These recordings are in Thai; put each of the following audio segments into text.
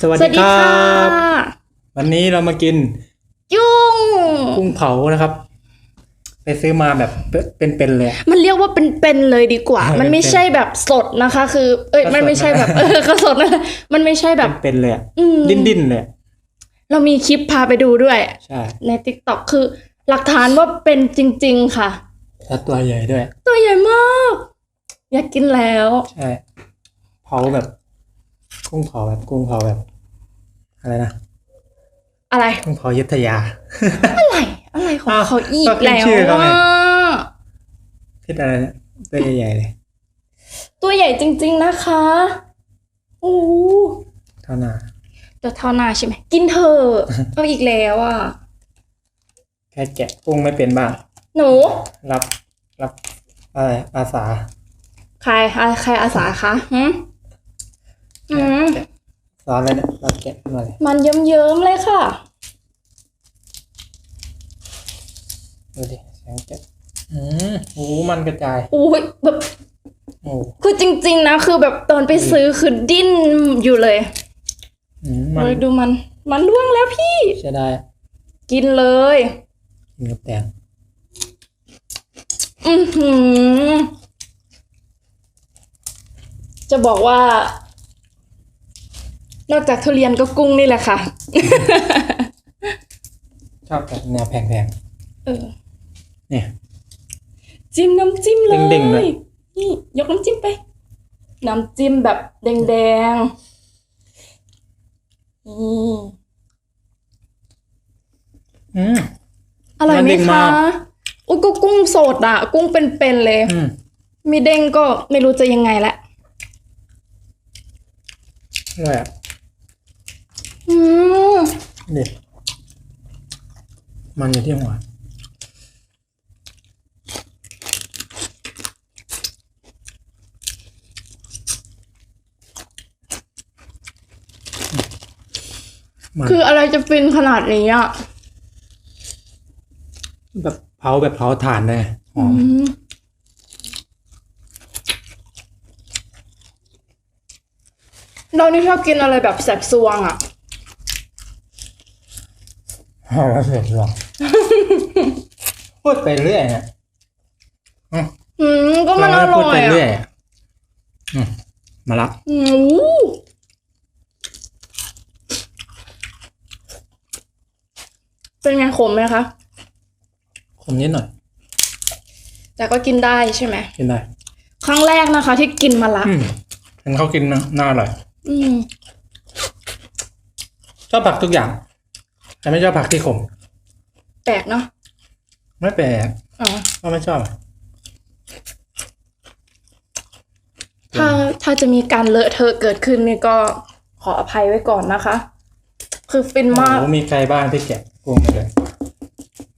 สวัสสวัสดีดีครัค่ะบวันนี้เรามากิน ยุ่งกุ้งเผานะครับ ไปซื้อมาแบบเป็นๆเลยอะมันเรียกว่าเป็นๆเลยดีกว่าเออมันไม่ใช่แบบสดนะคะ คือ เอ้ยก็สดมันไม่ใช่แบบนะเออก็สดนะมันไม่ใช่แบบเป็นๆเลยอะอืมดิ้นๆเลยอะเรามีคลิปพาไปดูด้วยใช่ใน t ิ k t o k คือ หลักฐานว่าเป็นจริง ๆ ค่ะแล้วตัวใหญ่ด้วย ตัวใหญ่มาก อยากกินแล้ว ใช่เผาแบบ กุ้งเผาแบบกุ้งเผาแบบ อะไรนะอะไร กุ้งเผายุทธยา อะไร อะไรของอ้าวเขาอีกก็ขึ้นแล้วชื่อเขาไงอะคิดอะไรเนี่ยตัวใหญ่ๆเลยตัวใหญ่จริง ๆนะคะโอ้โหเท่าหน้าเดี๋ยวเท่าหน้าใช่ไหมกินเถอะเอาอีกแล้วอะแค่แกะกุ้งไม่เป็นบ้างหนู รับรับอะไรอาสา ใครใครใครอาสาคะหืม หืมแกะสอนเลยเนี่ยรับแกะขึ้นมาเลยมันเยิ้มๆเลยค่ะ ดูดิเสียงแกะอืมโอ้มันกระจายอุ้ยแบบโอ้คือจริง ๆ นะ คือแบบตอนไปซื้อคือดิ้นอยู่เลยอืมมันเลยดูมัน มันล่วงแล้วพี่ ใช่ได้กินเลย กินกับแตงอือหือ จะบอกว่า นอกจากทุเรียนก็กุ้งนี่แหละค่ะ ชอบแบบแนวแพงเออ ๆเนี่ย จิ้มน้ำจิ้มเลยเด้งๆเลย นี่ ยกน้ำจิ้มไป น้ำจิ้มแบบแดงๆนี่อืม อร่อยไหมันมเด้งคะมากอุ้ยก็กุ้งสดอะ กุ้งเป็นๆเลย อืมมีเด้งก็ไม่รู้จะยังไงละ อร่อยอะ อืมนี่มันอยู่ที่หัวมันคืออะไรจะฟินขนาดนี้อะ แบบเผาแบบเผาถ่านเลยหอมอืมเรานี่ชอบกินอะไรแบบแสบซวงอะ หอมแล้วเสร็จหรอพูดไปเรื่อยเนี่ยอืมอืมก็มันอเราร่พูดอไปยเรื่อยอะอะอืมมาละอืมเป็นไงขมไหมคะคมนิดหน่อย แต่ก็กินได้ใช่ไหมกินได้ ครั้งแรกนะคะ ที่กินมะละอืมเห็นเขากินนะน่าอร่อย อืมชอบผักทุกอย่าง แต่ไม่ชอบผักที่ขม แปลกเนาะไม่แปลกอ๋อก็ไม่ชอบอะถ้าถ้าจะมีการเลอะเทอะเกิดขึ้นนี่ก็ขออภัยไว้ก่อนนะคะ คือฟินโอ้มากโหมีใครบ้างที่แกะกุ้งมาเลย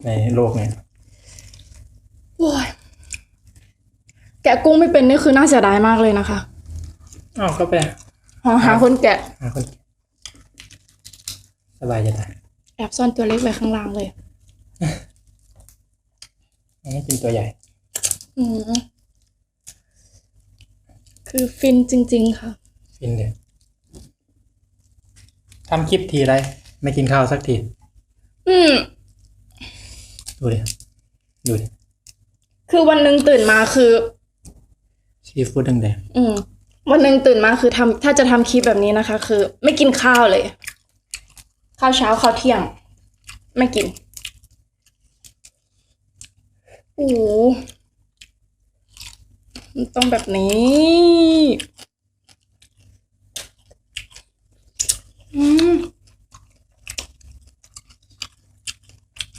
ในโลกเนี่ยโอ้ยแกะกุ้งไม่เป็นนี่คือน่าเสียดายมากเลยนะคะอ้าวก็ไปหาหาคนแกะหาคนแกะสบายจะตายแอ บซ่อนตัวเล็กไว้ข้างล่างเลยไม่กินตัวใหญ่ อืมคือฟินจริง ๆ ค่ะกินเดี๋ยวทำคลิปทีไรไม่กินข้าวสักที อืม ดูดิ ดูดิ คือวันหนึ่งตื่นมาคือ ซีฟู้ดแดงอืม วันหนึ่งตื่นมาคือทำถ้าจะทำคลิปแบบนี้นะคะ คือ ไม่กินข้าวเลย ข้าวเช้าข้าวเที่ยง ไม่กินโอ้โหมันต้องแบบนี้อืม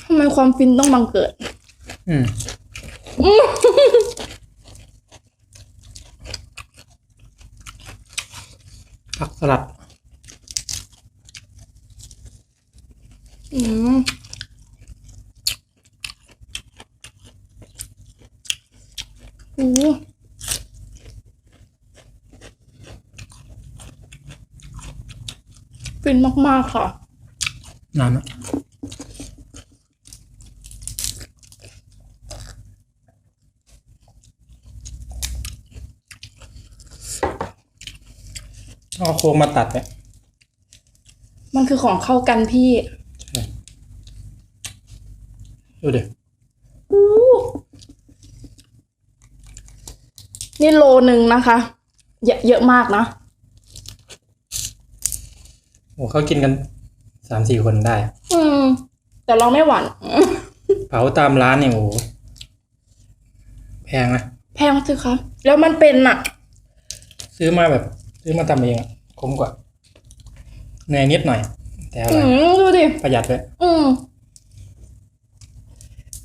ทำไมความฟินต้องบังเกิดๆอืมผักสลัด อืมโอ้โหฟินมาก ๆ ค่ะ นานอะเอาโค้งมาตัดเนี่ย มันคือของเข้ากันพี่ ดูดิอู้นี่โลหนึ่งนะคะเยอะเยอะมากนะโอ้เขากินกันสามสี่คนได้ อืม แต่เราไม่หวั่นเผาตามร้านเนี่ยโอ้โหแพงนะแพงสิคะแล้วมันเป็นอะซื้อมาแบบ ซื้อมาทำเองอะคุ้มกว่าเหนื่อยนิดหน่อย แต่อร่อือยมดูดิประหยัดเลยอืม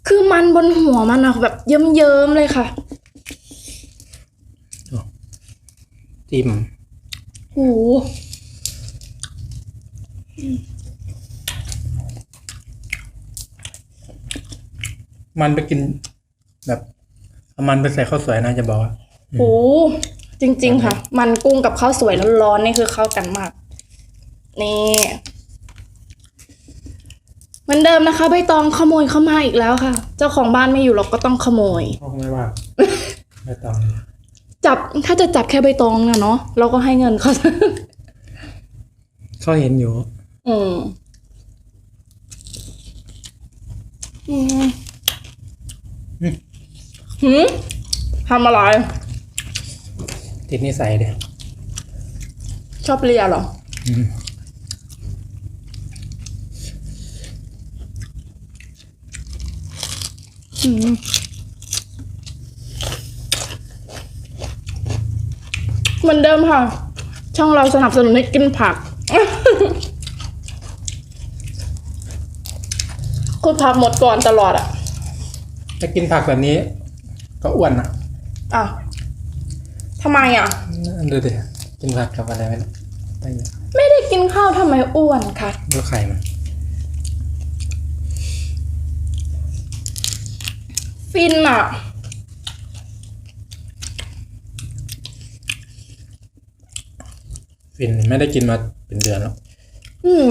คือมันบนหัวมันอะแบบเยิ้มๆเลยค่ะจิ้มโอ้โหมันไปกิน แบบเอามันไปใส่ข้าวสวยนะจะบอกว่าโอ้โหจริง ๆ ค่ะ มันกุ้งกับข้าวสวยร้อนๆนี่คือเข้ากันมาก นี่ เหมือนเดิมนะคะใบตองขโมยเข้ามาอีกแล้วค่ะ เจ้าของบ้านไม่อยู่เราก็ต้องขโมยเขาไม่ว่าไม่ต้องจับถ้าจะจับแค่ใบตองนะเนาะเราก็ให้เงินเขาเขาเห็นอยู่ อืมอืมอืมหืมทำอะไร ติดนิสัยเดียชอบเลียเหรอ อืม เหมือนเดิมค่ะ ช่องเราสนับสนุนให้กินผักคุณผักหมดก่อนตลอดอะถ้ากินผักแบบนี้ ก็อ้วนอะอะทำไมอะ ดูดิกินผักกับอะไรไม่รู้ได้เยอะไม่ได้กินข้าวทำไมอ้วนคะดูไข่มัน ฟินอะ ฟินไม่ได้กินมาเป็นเดือนแล้ว อืม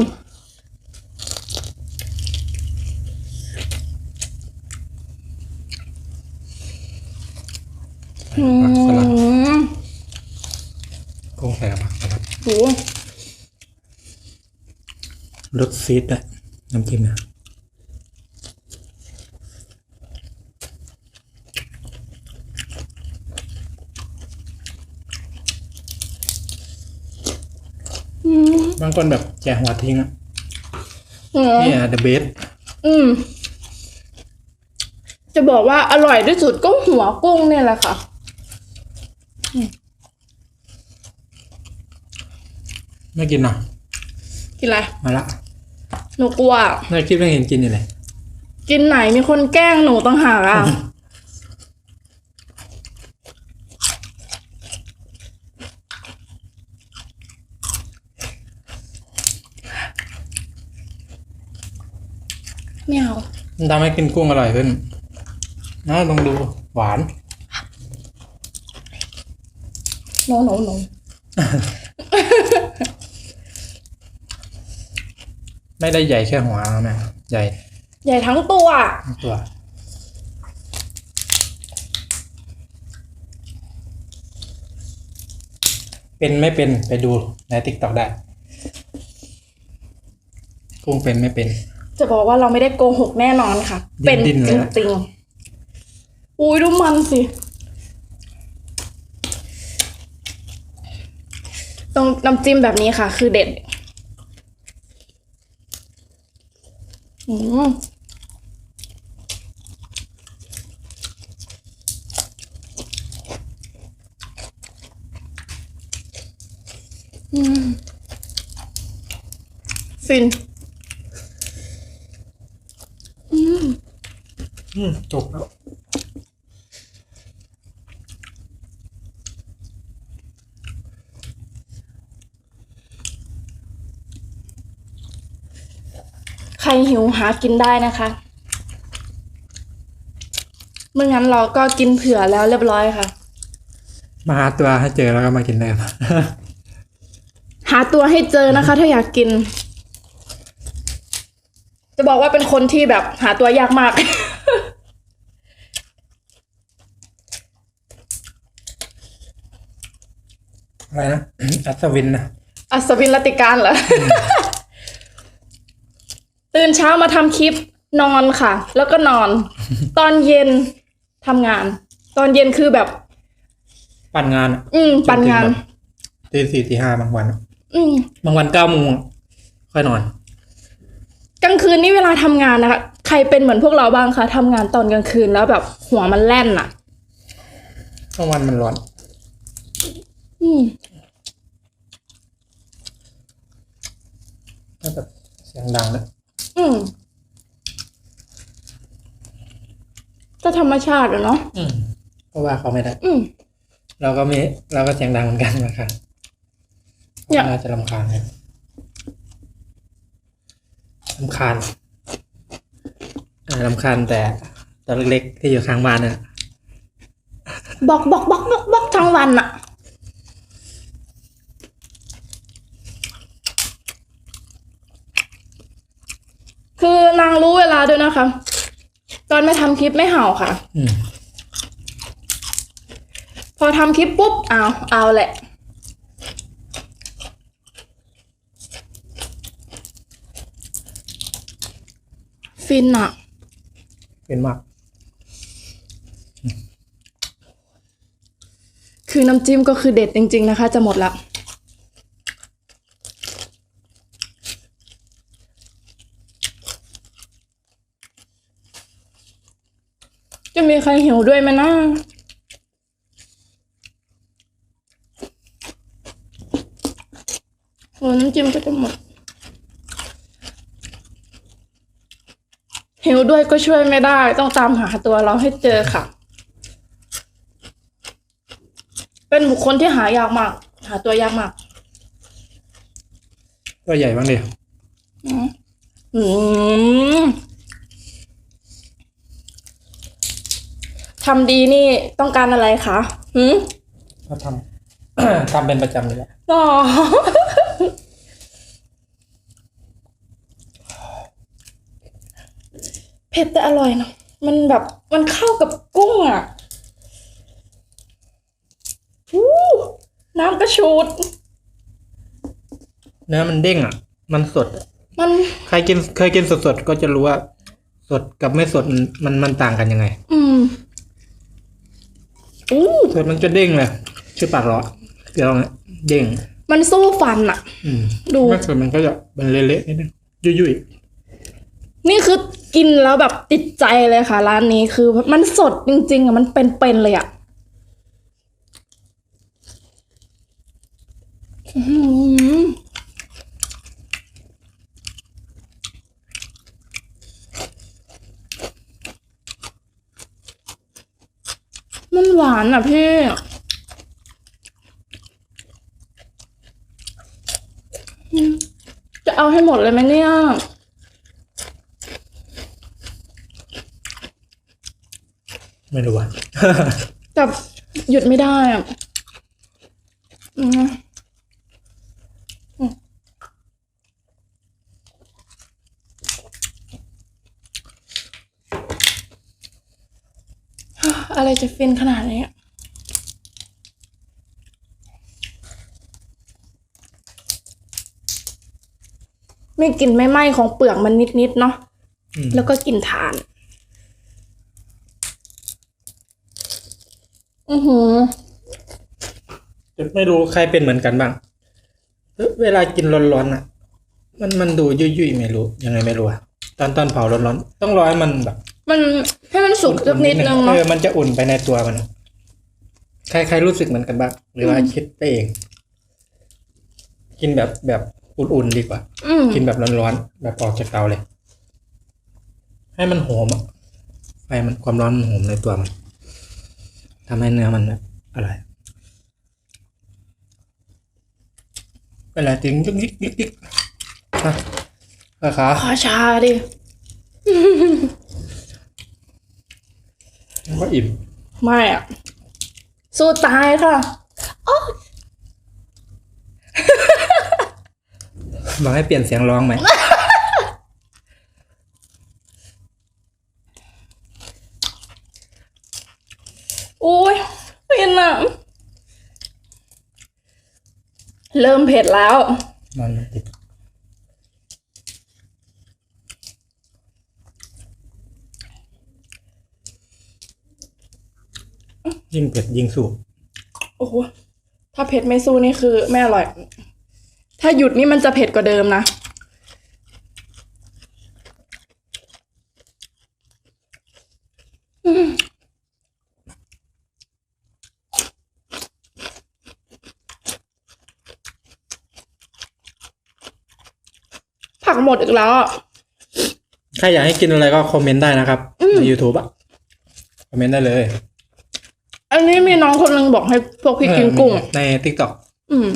อืผักสลัดมกุ้งใส่กับผักสลัดโหรสซีดด้วยน้ำจิ้มนะ อืม บางคนแบบแกะหัวทิ้งอะอืมนี่อะ the best อืม จะบอกว่าอร่อยที่สุดก็หัวกุ้งเนี่ยแหละค่ะไม่กินเนาะกินอะไรมาละหนูกลัวเมื่อคิดว่าเห็นกินอยู่เลย กินไหนมีคนแกล้งหนูต้องหากอะ ไม่เอา มัน ทำให้กินกุ้งอร่อยขึ้นนะลองดูหวานโนโนโนไม่ได้ใหญ่แค่หัวนะแม่ใหญ่ ใหญ่ทั้งตัว ทั้งตัว เป็นไม่เป็นไปดูในติ๊กต็อกได้ กุ้งเป็นไม่เป็น จะบอกว่าเราไม่ได้โกหกแน่นอนค่ะ เป็นดิ้นๆจเลยนะริงๆอุ้ยดูมันสิ ตรงน้ำจิ้มแบบนี้ค่ะ คือเด็ด อืมอืมฟิน อืม อืมจบแล้วใครหิวหากินได้นะคะเมื่องั้นเราก็กินเผื่อแล้วเรียบร้อยค่ะ มาหาตัวให้เจอแล้วก็มากินได้ครับหาตัวให้เจอนะคะ ถ้าอยากกิน จะบอกว่าเป็นคนที่แบบหาตัวยากมาก อะไรนะ อัศวินนะ อัศวินรัตติการเหรอนเช้ามาทำคลิปนอนค่ะ แล้วก็นอน ตอนเย็นทำงาน ตอนเย็นคือแบบ ปั่นงานอะอืม ปั่นงาน ตีสี่ตีห้าบางวันอะอืม บางวันเก้าโมงอะค่อยนอน กลางคืนนี่เวลาทำงานนะคะ ใครเป็นเหมือนพวกเราบ้างคะทำงานตอนกลางคืนแล้วแบบหัวมันแล่นอะบางวันมันร้อน อืม ถ้าแบบเสียงดังนะอืมก็ธรรมชาติอะเนาะอืมเพราะว่าเขาไม่ได้ อืม เราก็มีเราก็เสียงดังเหมือนกันนะครับเนี่ย น่าจะรำคาญเลยรำคาญอ่ารำคาญแต่ตัวเล็กๆที่อยู่ข้างบ้านเนี่ยบอกบอกบอกบอกบอกทั้งวันอะ คือนางรู้เวลาด้วยนะคะ ตอนไม่ทำคลิปไม่เห่าค่ะ อืมพอทำคลิปปุ๊บเอาเอาแหละ ฟินอะเป็นมาก คือน้ำจิ้มก็คือเด็ดจริง ๆ นะคะ จะหมดละ มีใครหิวด้วยไหมนะโอ้น้ำจิ้มก็จะหมดหิวด้วยก็ช่วยไม่ได้ ต้องตามหาตัวเราให้เจอค่ะ เป็นบุคคลที่หายากมาก หาตัวยากมาก ตัวใหญ่บ้างดิอืม ทำดีนี่ต้องการอะไรคะหืมเขาทำ ทำเป็นประจำเลยแหละอ๋อเผ็ดแต่อร่อยเนอะมันแบบมันเข้ากับกุ้งอะอู้น้ำกระชูด เนื้อมันเด้งอะ มันสด มันใครกินเคยกินสดๆก็จะรู้ว่า สดกับไม่สดมันมันมันต่างกันยังไง อืม อู้สดมันจะเด้งเลย ชื่อปากเหรอเดี๋ยวนะเด้ง มันสู้ฟันอะอืมดู ไม่สดมันก็จะเป็นเละๆนิดนึงยุ่ยนี่คือกินแล้วแบบติดใจเลยค่ะ ร้านนี้คือมันสดจริง ๆอะมันเป็นๆเลยอะอื้อหือ หวานอะพี่จะเอาให้หมดเลยไหมเนี่ยๆไม่รู้ว่าแต่หยุดไม่ได้อะอืมอืม อะไรจะฟินขนาดนี้ไม่กลิ่นไม่ไหม้ของเปลือกมันนิดๆเนาะอืมแล้วก็กลิ่นถ่าน อือหือไม่รู้ใครเป็นเหมือนกันบ้างเอ้ยเวลากินร้อนๆอะ มันมันดูยุ่ยๆไม่รู้ยังไงไม่รู้อะตอนตอนเผาร้อนๆต้องรอให้มันแบบ มันให้มันสุกสักนิดนึงเอเนาะอมันจะอุ่นไปในตัวมันอะใครใครรู้สึกเหมือนกันบ้างหรือว่าคิดไปเอง กินแบบแบบอุ่นๆดีกว่าอืมกินแบบร้อนๆแบบออกจากเตาเลย ให้มันหอมอะไฟมันความร้อนมันหอมในตัวมันทำให้เนื้อมันแบบอร่อยเป็นไรจริงยุกยิกยิกยิกฮะขาขาขอชาดิ ก็อิ่ม ไม่อะ สู้ตายค่ะบอกให้เปลี่ยนเสียงร้องไหม โอ้ยเป็นอะ เริ่มเผ็ดแล้ว นอนมันติด ยิ่งเผ็ดยิ่งสูบโอ้โห ถ้าเผ็ดไม่สู้นี่คือ ไม่อร่อย ถ้าหยุดนี่มันจะเผ็ดกว่าเดิมนะอืมผักหมดอีกแล้วอะ ใครอยากให้กินอะไรก็คอมเมนต์ได้นะครับอืมใน YouTube อะคอมเมนต์ได้เลย อันนี้มีน้องคนนึงบอกให้พวกพี่กินกุ้งเออใน TikTok อืม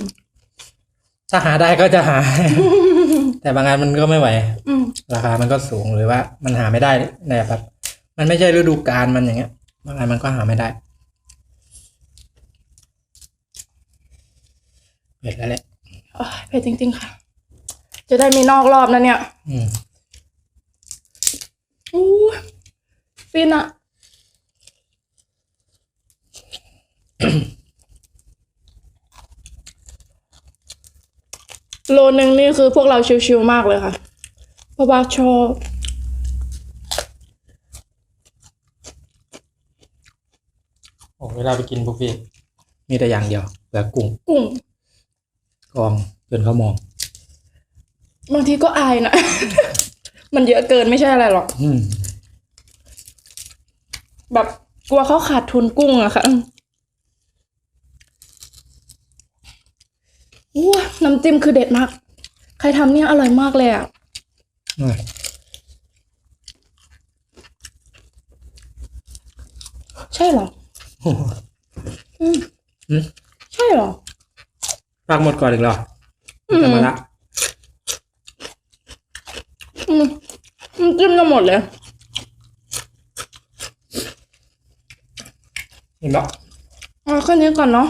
ถ้าหาได้ก็จะหา แต่บางงานมันก็ไม่ไหว อืม ราคามันก็สูงหรือว่า มันหาไม่ได้ในแบบมันไม่ใช่ฤดูกาลมันอย่างเงี้ย บางงานมันก็หาไม่ได้เผ็ดแล้วแหละโอ้ยเผ็ดจริง ๆ ค่ะ จะได้มีนอกรอบนะเนี่ย อืมอู้ฟินอะ โลนึงนี่คือพวกเราชิวๆมากเลยค่ะ เพราะว่าชอบโอ้เวลาไปกินบุฟเฟ่ต์มีแต่อย่างเดียวเหลือกุ้งกุ้งกองจนเขามอง บางทีก็อายนะ มันเยอะเกินไม่ใช่อะไรหรอก อืมแบบกลัวเขาขาดทุนกุ้งอะค่ะ ว้าน้ำจิ้มคือเด็ดมาก ใครทำเนี่ยอร่อยมากเลยอะอืมใช่เหรอโอ้โหอืมอืมใช่เหรอพักหมดก่อนอีกเหรออืมจะมาละอืมน้ำจิ้มจะหมดเลยนี่บอกเอาแค่นี้ก่อนเนาะ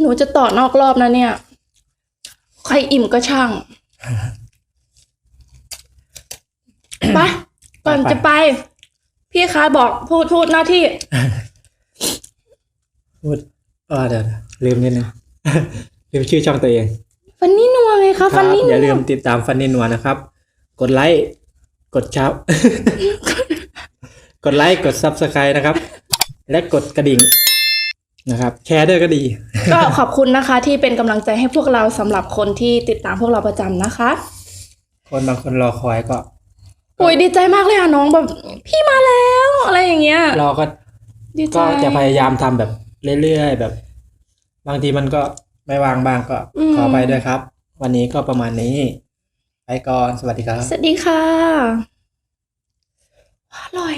หนูจะต่อนอกรอบนะเนี่ย ใครอิ่มก็ช่างไปก่อนจะไป พี่คะบอกพูดพูดหน้าที่ พูดเออเดี๋ยวลืมนิดนึงลืมชื่อช่องตัวเอง ฟันนี่นัวไงคะฟันนี่อนัย่าวลืมติดตามฟันนินัวนะครับ กดไลค์กดเช้า กดไลค์กดซับสไครต์นะครับ และกดกระดิ่ง นะครับแชร์ด้วยก็ดี ก็ขอบคุณนะคะที่เป็นกำลังใจให้พวกเราสำหรับคนที่ติดตามพวกเราประจำนะคะ คนบางคนรอคอยก็อุ้ยดีใจมากเลยอะน้องแบบ พี่มาแล้วอะไรอย่างเงี้ยรอก็ดีใจก็จะพยายามทำแบบเรื่อยๆแบบ บางทีมันก็ไม่วางบ้างก็อืมขอไปด้วยครับ วันนี้ก็ประมาณนี้ ไปก่อนสวัสดีครับ สวัสดีค่ะอร่อย